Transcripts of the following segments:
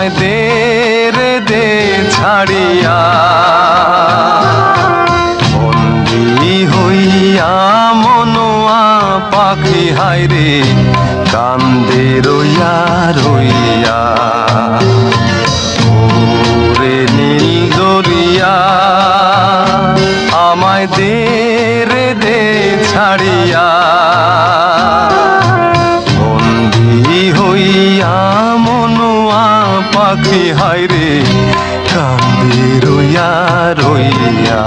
আমায় দে রে দে ছাড়িয়া। বন্দি হইয়া মনোয়া পাখি হাইরে কান্দে কান্দে রইয়া রইয়া।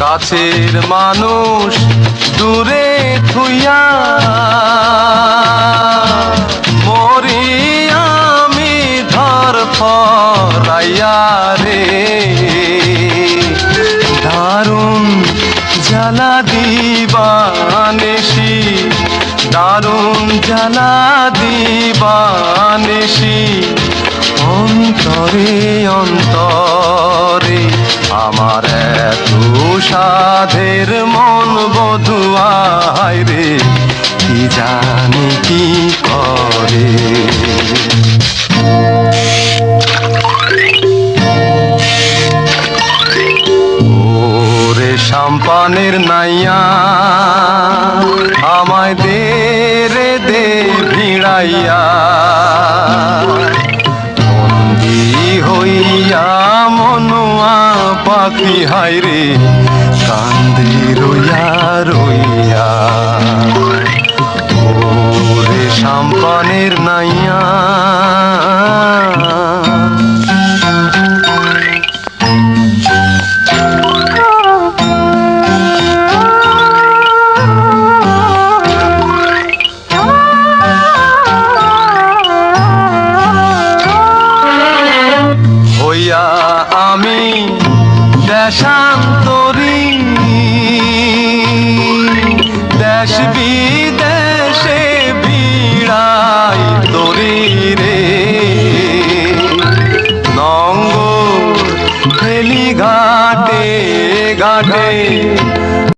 কাছের মানুষ দূরে থুইয়া মরি আমি ধর ফরাইয়া রে। দারুণ জ্বালা দিবানেশি, দারুণ জ্বালা দিবানেশি। অন্তরে অন্তরে আমার এত সাধের মন বধুয়ায় রে, কি জানি কি করে? ওরে সাম্পানের নাইয়া, আমায় দে রে, দে ভিড়াইয়া। হইয়া মনোয়া পাখি হাইরে রইয়া রইয়া। ওরে সাম্পানের নাইয়া। আমি দেশান্তরী দেশ বিদেশে বিড়াই তরি রে। নঙ্গ ফেলি ঘাটে ঘাটে